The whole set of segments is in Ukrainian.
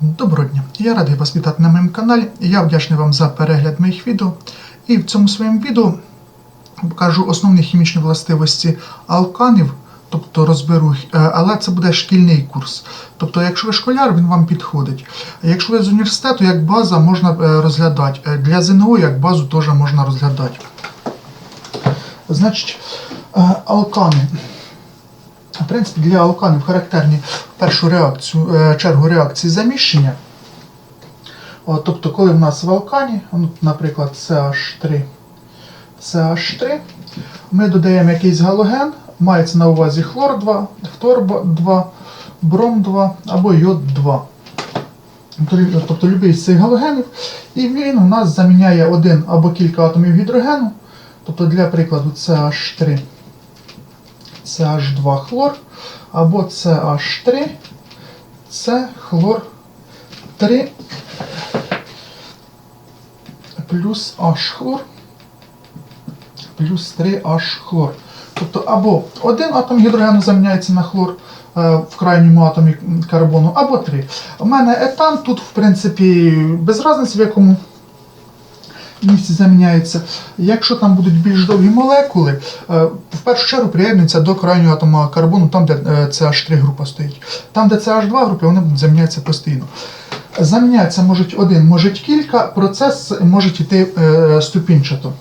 Доброго дня! Я радий вас вітати на моєму каналі. Я вдячний вам за перегляд моїх відео. І в цьому своєму відео покажу основні хімічні властивості алканів, тобто розберу, їх, е, але це буде шкільний курс. Тобто, якщо ви школяр, він вам підходить. Якщо ви з університету, як база можна е, розглядати. Е, Для ЗНО як базу теж можна розглядати. Значить, алкани. В принципі, для алканів характерні першу реакцію, е, чергу реакції заміщення. О, тобто, коли в нас в алкані, ну, наприклад, CH3, CH3, ми додаємо якийсь галоген, мається на увазі хлор 2, фтор 2, бром 2 або йод 2. Тобто, тобто любий з цих галогенів, і він у нас заміняє один або кілька атомів гідрогену. Тобто, для прикладу, CH3 CH2 хлор або CH3, це хлор 3 плюс H хлор плюс 3H хлор. Тобто або один атом гідрогену заміняється на хлор е, в крайньому атомі карбону, або три. У мене етан тут, в принципі, без різниці в якому місці заміняється. Якщо там будуть більш довгі молекули, е, в першу чергу приєднуються до крайнього атома карбону, там, де е, CH3 група стоїть. Там, де CH2 групи, вони будуть замінятися постійно. Замінятися можуть один, можуть кілька, процес може йти е, ступінчато.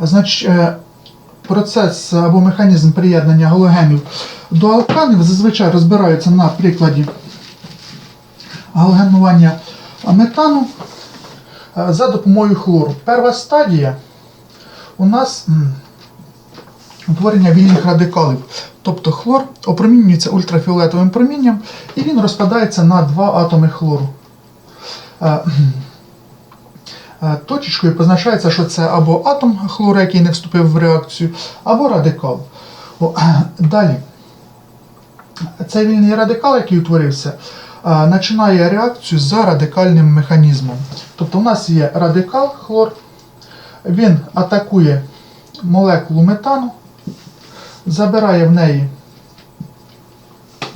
Значить, процес або механізм приєднання галогенів до алканів зазвичай розбираються на прикладі галогенування метану за допомогою хлору. Перша стадія у нас утворення вільних радикалів. Тобто хлор опромінюється ультрафіолетовим промінням і він розпадається на два атоми хлору. Е, Е, Точечкою позначається, що це або атом хлору, який не вступив в реакцію, або радикал. Далі. Цей вільний радикал, який утворився, е, починає реакцію за радикальним механізмом. Тобто у нас є радикал хлор, він атакує молекулу метану, забирає в неї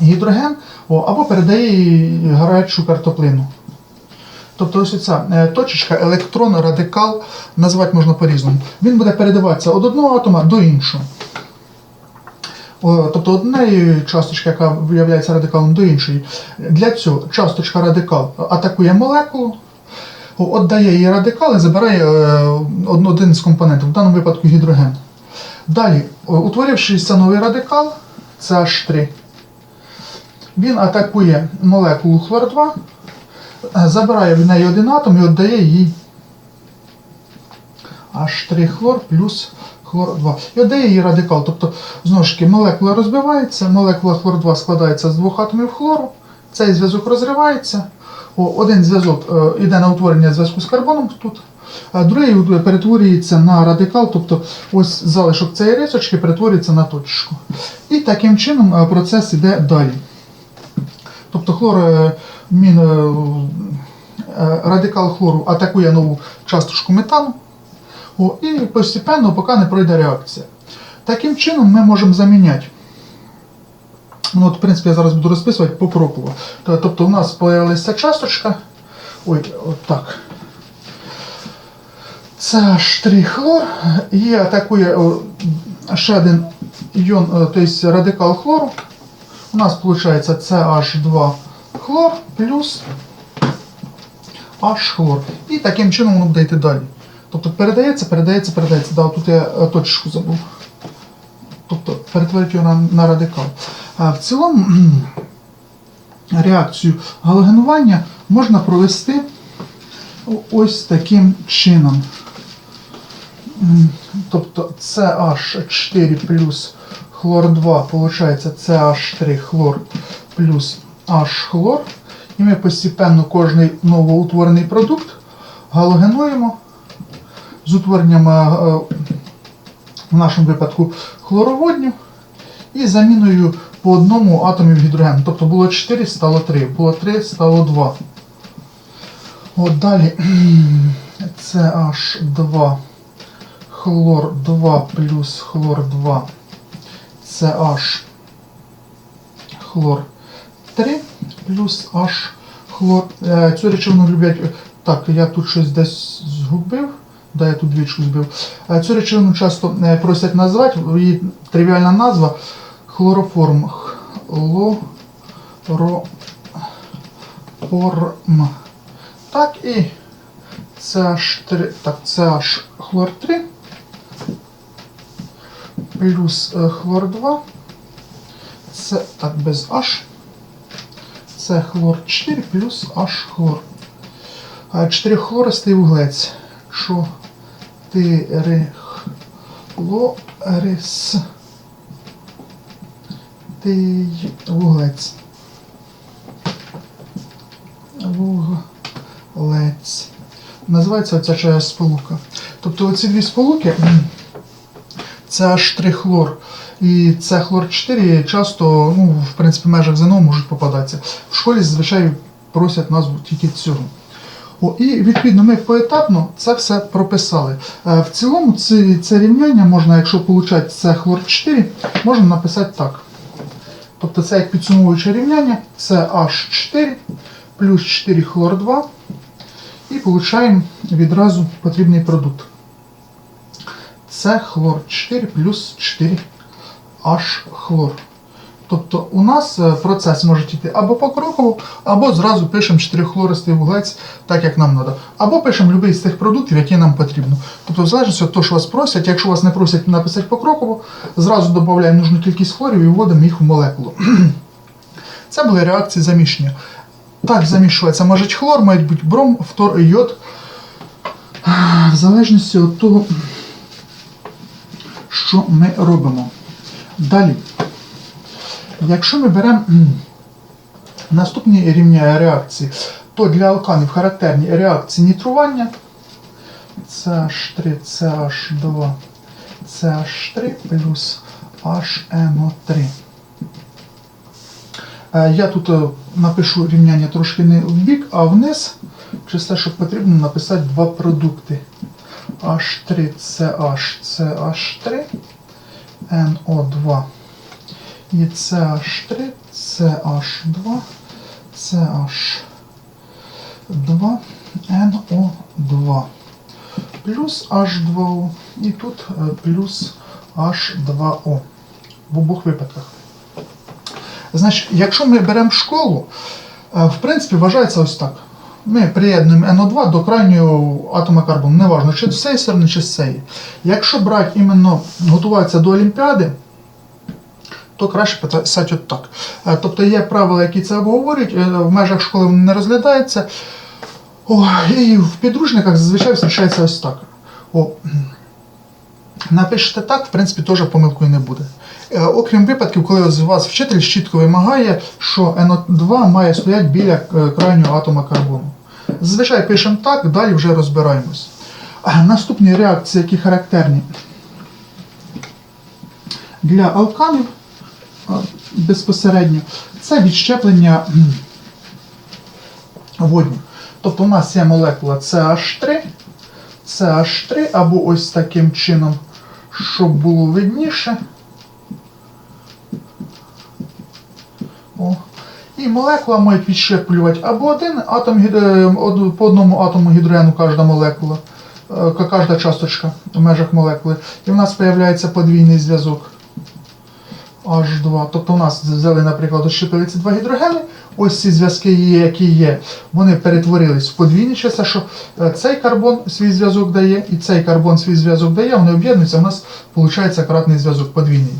гідроген або передає їй гарячу картоплину. Тобто ось ця е, точечка, електрон, радикал, назвати можна по-різному. Він буде передаватися від одного атома до іншого. О, Тобто однієї часточки, яка виявляється радикалом до іншої. Для цього часточка радикал атакує молекулу, віддає їй радикал і забирає е, один з компонентів, в даному випадку гідроген. Далі, утворившися новий радикал, CH3, він атакує молекулу хлор 2 забирає в неї один атом і віддає їй H3 хлор плюс хлор 2. І віддає їй радикал. Тобто, знову ж таки, молекула розбивається, молекула хлор 2 складається з двох атомів хлору, цей зв'язок розривається. Один зв'язок е, йде на утворення зв'язку з карбоном тут, а другий перетворюється на радикал, тобто ось залишок цієї рисочки перетворюється на точку. І таким чином е, процес йде далі. Тобто хлор, е, мін, е, е, радикал хлору атакує нову часточку метану о, і постепенно, поки не пройде реакція. Таким чином ми можемо заміняти. Ну, от, в принципі, я зараз буду розписувати покроково. Т- Тобто у нас з'явилася часточка. Ой, от так. Це H3 хлор і атакує ще один іон, е, тобто радикал хлору. У нас виходить CH2 хлор плюс H хлор. І таким чином воно буде йти далі. Тобто передається, передається, передається. Да, тут я е, точечку забув. Тобто перетворюють його на, на радикал. А в цілому реакцію галогенування можна провести ось таким чином. Тобто CH4 плюс хлор 2, получається CH3 хлор плюс H хлор. І ми постепенно кожний новоутворений продукт галогенуємо з утворенням е, е, в нашому випадку хлороводню і заміною по одному атомів гідрогену. Тобто було 4, стало 3, було 3, стало 2. От далі CH2 хлор 2 плюс хлор 2 CH хлор 3 плюс H хлор. Е, Цю речовину люблять. Так, я тут щось десь згубив. Да, я тут двічку збив. Е, Цю речовину часто е, просять назвати. Її тривіальна назва хлороформ. Хлороформ. Так, і CH3, так, CH хлор 3 плюс е, хлор 2. Це так без H. Це хлор 4 плюс H хлор. 4 хлористий вуглець. 4 хлорис. вуглець. Вуглець. Називається оця чая сполука. Тобто оці дві сполуки це аж 3 хлор. І це хлор 4 часто, ну, в принципі, в межах ЗНО можуть попадатися. В школі зазвичай просять назву тільки цього. О, і відповідно ми поетапно це все прописали. Е, В цілому це, це рівняння можна, якщо получати це хлор 4, можна написати так. Тобто це як підсумовуюче рівняння, це H4 плюс 4 хлор 2. І получаємо відразу потрібний продукт. Це хлор 4 плюс 4 H хлор. Тобто у нас е, процес може йти або покроково, або зразу пишемо 4-хлористий вуглець, так як нам треба. Або пишемо будь-який з тих продуктів, які нам потрібно. Тобто, в залежності від того, що вас просять, якщо вас не просять написати покроково, зразу додаємо нужну кількість хлорів і вводимо їх в молекулу. Це були реакції заміщення. Так замішується може хлор, мають бути бром, фтор і йод. В залежності від того, що ми робимо. Далі. Якщо ми беремо наступні рівня реакції, то для алканів характерні реакції нітрування CH3, CH2, CH3 плюс HNO3. Е, Я тут е, напишу рівняння трошки не в бік, а вниз, чисто, щоб потрібно написати два продукти. H3CH, CH3, NO2. І CH3, CH2, CH2, NO2. Плюс H2O. І тут е, плюс H2O. В обох випадках. Значить, якщо ми беремо школу, е, в принципі, вважається ось так. Ми приєднуємо NO2 до крайнього атома карбону, неважно, чи з цієї чи цієї. Якщо брати іменно готуватися до Олімпіади, то краще писати от так. Е, Тобто є правила, які це обговорюють, е, в межах школи вони не розглядаються. О, і в підручниках зазвичай зустрічається ось так. О, напишете так, в принципі, теж помилкою не буде. Е, Окрім випадків, коли з вас вчитель чітко вимагає, що NO2 має стояти біля крайнього атома карбону. Зазвичай пишемо так, далі вже розбираємось. Наступні реакції, які характерні для алканів безпосередньо, це відщеплення водню. Тобто у нас є молекула CH3, CH3 або ось таким чином, щоб було видніше. О. І молекула мають відщеплювати або один атом е, по одному атому гідрогену кожна молекула, е, кожна часточка в межах молекули. І в нас з'являється подвійний зв'язок H2. Тобто у нас взяли, наприклад, ці два гідрогени, ось ці зв'язки, є, які є, вони перетворились в подвійні числа, що е, цей карбон свій зв'язок дає, і цей карбон свій зв'язок дає, вони об'єднуються, у нас виходить кратний зв'язок подвійний.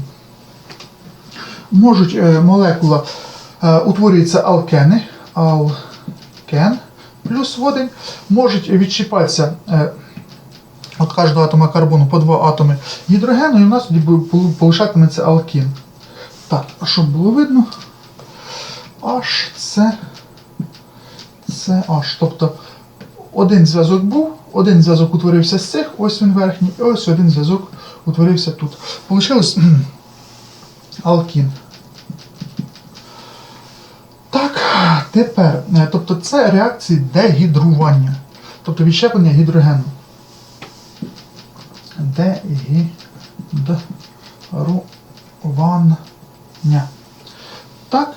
Можуть е, молекула е, утворюються алкени, алкен плюс водень, можуть відчіпатися від кожного атома карбону по два атоми гідрогену, і в нас тоді полу- алкін. Так, а щоб було видно, H, це, це H. Тобто один зв'язок був, один зв'язок утворився з цих, ось він верхній, і ось один зв'язок утворився тут. Получилось алкін. Так, тепер, е, тобто це реакції дегідрування, тобто відщеплення гідрогену. Дегідрування. Так,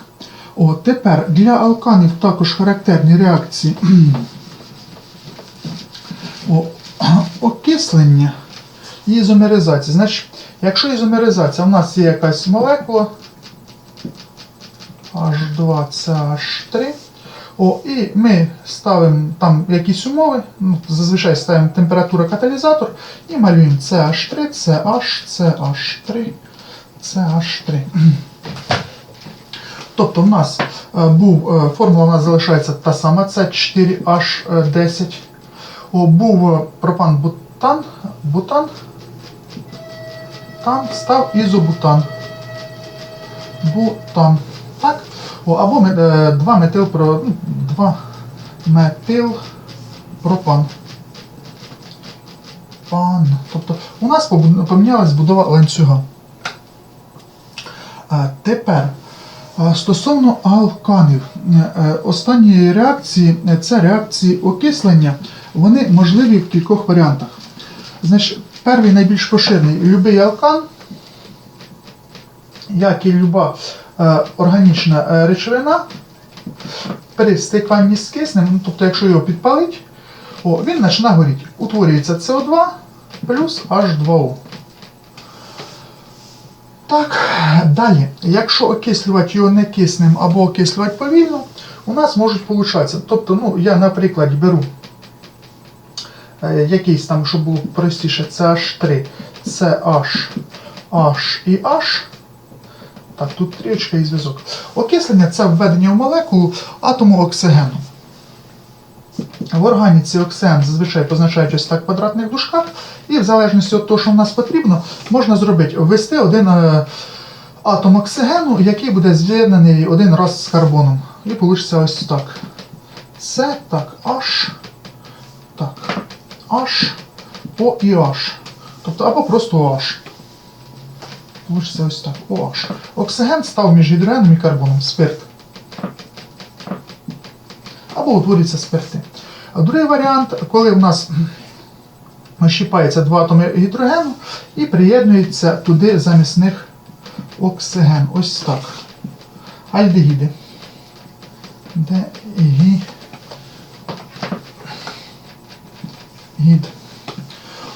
О, тепер для алканів також характерні реакції О, окислення і ізомеризація. Значить, якщо ізомеризація, у нас є якась молекула H2CH3. О, і ми ставимо там якісь умови, ну, зазвичай ставимо температура каталізатор і малюємо CH3, CH, CH3, CH3. Тобто в нас е, був, е, формула у нас залишається та сама, це 4H10. О, був е, пропан-бутан, бутан, там став ізобутан. Бутан. Так? О, або 2 метил про, ну, 2 метил пропан. Пан. Тобто у нас помінялась будова ланцюга. Тепер стосовно алканів, Е, е, останні реакції е, це реакції окислення, вони можливі в кількох варіантах. Значить, перший найбільш поширений любий алкан, як і люба органічна речовина, при стиканні з киснем, ну, тобто якщо його підпалить, він починає горіти. Утворюється СО2 плюс H2O. Так, далі, якщо окислювати його не киснем або окислювати повільно, у нас можуть получатися. Тобто, ну, я, наприклад, беру е, якийсь там, щоб було простіше, CH3, CH, H і H. Так, тут трієчка і зв'язок. Окислення це введення в молекулу атому оксигену. В органіці оксиген зазвичай позначають ось так квадратних дужках, і в залежності від того, що в нас потрібно, можна зробити ввести один е, атом оксигену, який буде з'єднаний один раз з карбоном. І вийде ось так. Це так, H, так, H, O і H. Тобто або просто OH. Получиться ось так. OH. Оксиген став між гідрогеном і карбоном, спирт. Або утворюються спирти. А другий варіант, коли в нас щіпається два атоми гідрогену і приєднується туди замість них оксиген. Ось так. Альдегіди. Дегі. Гід.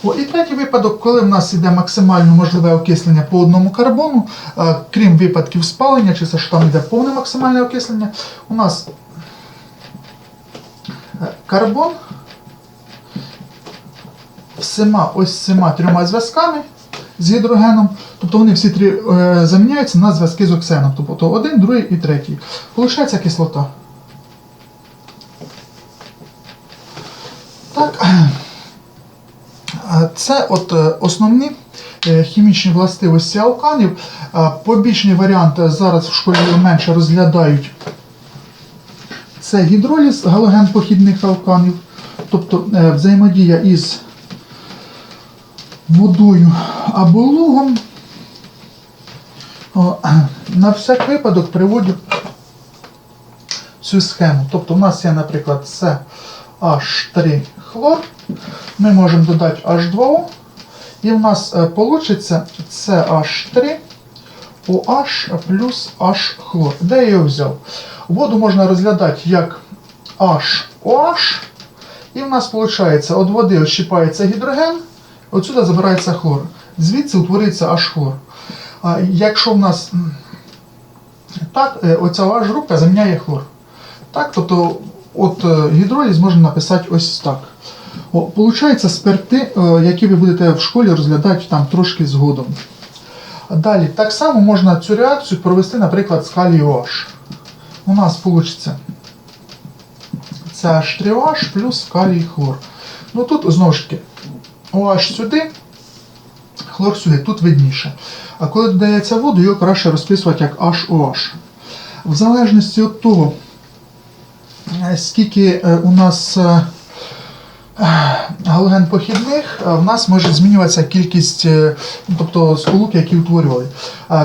О, і третій випадок, коли в нас іде максимально можливе окислення по одному карбону, е, крім випадків спалення, чи це ж там йде повне максимальне окислення, у нас е, карбон всіма ось цими трьома зв'язками з гідрогеном, тобто вони всі три е, заміняються на зв'язки з оксеном. Тобто один, другий і третій. Получається кислота. Так. Це от е, основні е, хімічні властивості алканів. Побічний варіант зараз в школі менше розглядають. Це гідроліз галоген-похідних алканів, тобто взаємодія із водою або лугом. На всяк випадок приводю цю схему. Тобто у нас є, наприклад, CH3 хлор. Ми можемо додати H2O, і в нас вийде CH3 OH плюс H хлор. Де я його взяв? Воду можна розглядати як HOH, і в нас виходить, від води щипається гідроген, отсюди забирається хлор. Звідси утворюється H хлор. А якщо в нас так, е, оця H група заміняє хлор. Так, тобто от е, гідроліз можна написати ось так. О, Получається спирти, е, які ви будете в школі розглядати там трошки згодом. Далі, так само можна цю реакцію провести, наприклад, з калій OH. У нас вийде це H3OH плюс калій хлор. Ну тут знову ж таки OH сюди, хлор сюди, тут видніше. А коли додається воду, його краще розписувати як HOH. В залежності від того, е, скільки е, у нас е, галоген похідних, в нас може змінюватися кількість, тобто сполук, які утворювали.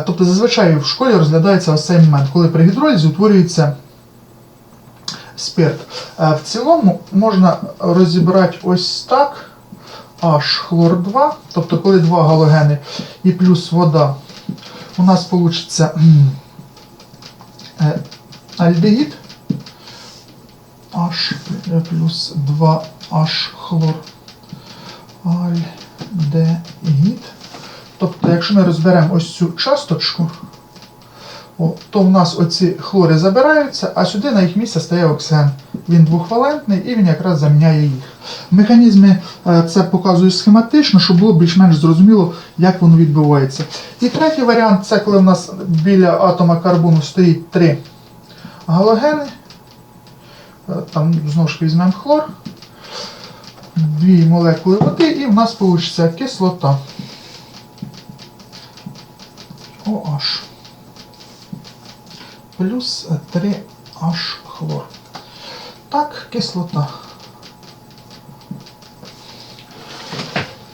Тобто зазвичай в школі розглядається ось цей момент, коли при гідролізі утворюється спирт. В цілому можна розібрати ось так. H хлор 2, тобто коли два галогени і плюс вода, у нас вийде альдегід H плюс 2H хлор альдегід. Тобто, якщо ми розберемо ось цю часточку, то в нас оці хлори забираються, а сюди на їх місце стає оксиген. Він двохвалентний і він якраз заміняє їх. Механізми е, це показую схематично, щоб було більш-менш зрозуміло, як воно відбувається. І третій варіант це коли в нас біля атома карбону стоїть три галогени. Е, Там знову ж візьмемо хлор, дві молекули води, і в нас вийде кислота. OH плюс 3H хлор. Так, кислота.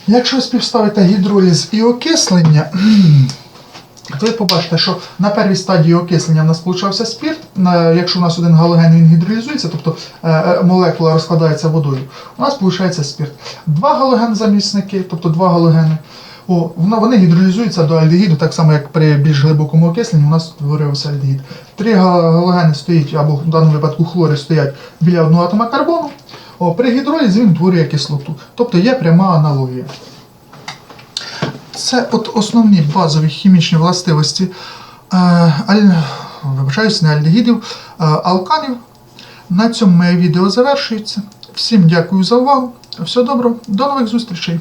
Якщо співставити гідроліз і окислення, то ви побачите, що на первій стадії окислення в нас получався спірт. Якщо у нас один галоген він гідролізується, тобто е, е, молекула розкладається водою, у нас виходить спірт. Два галоген-замісники, тобто два галогени, о, воно- вони гідролізуються до альдегіду, так само як при більш глибокому окисленні у нас утворювався альдегід. Три галогени стоять, або в даному випадку хлори стоять біля одного атома карбону. О, при гідролізі він утворює кислоту. Тобто є пряма аналогія. Це от основні базові хімічні властивості е, аль... вибачаюсь, не альдегідів, алканів. На цьому моє відео завершується. Всім дякую за увагу. Всього доброго, до нових зустрічей!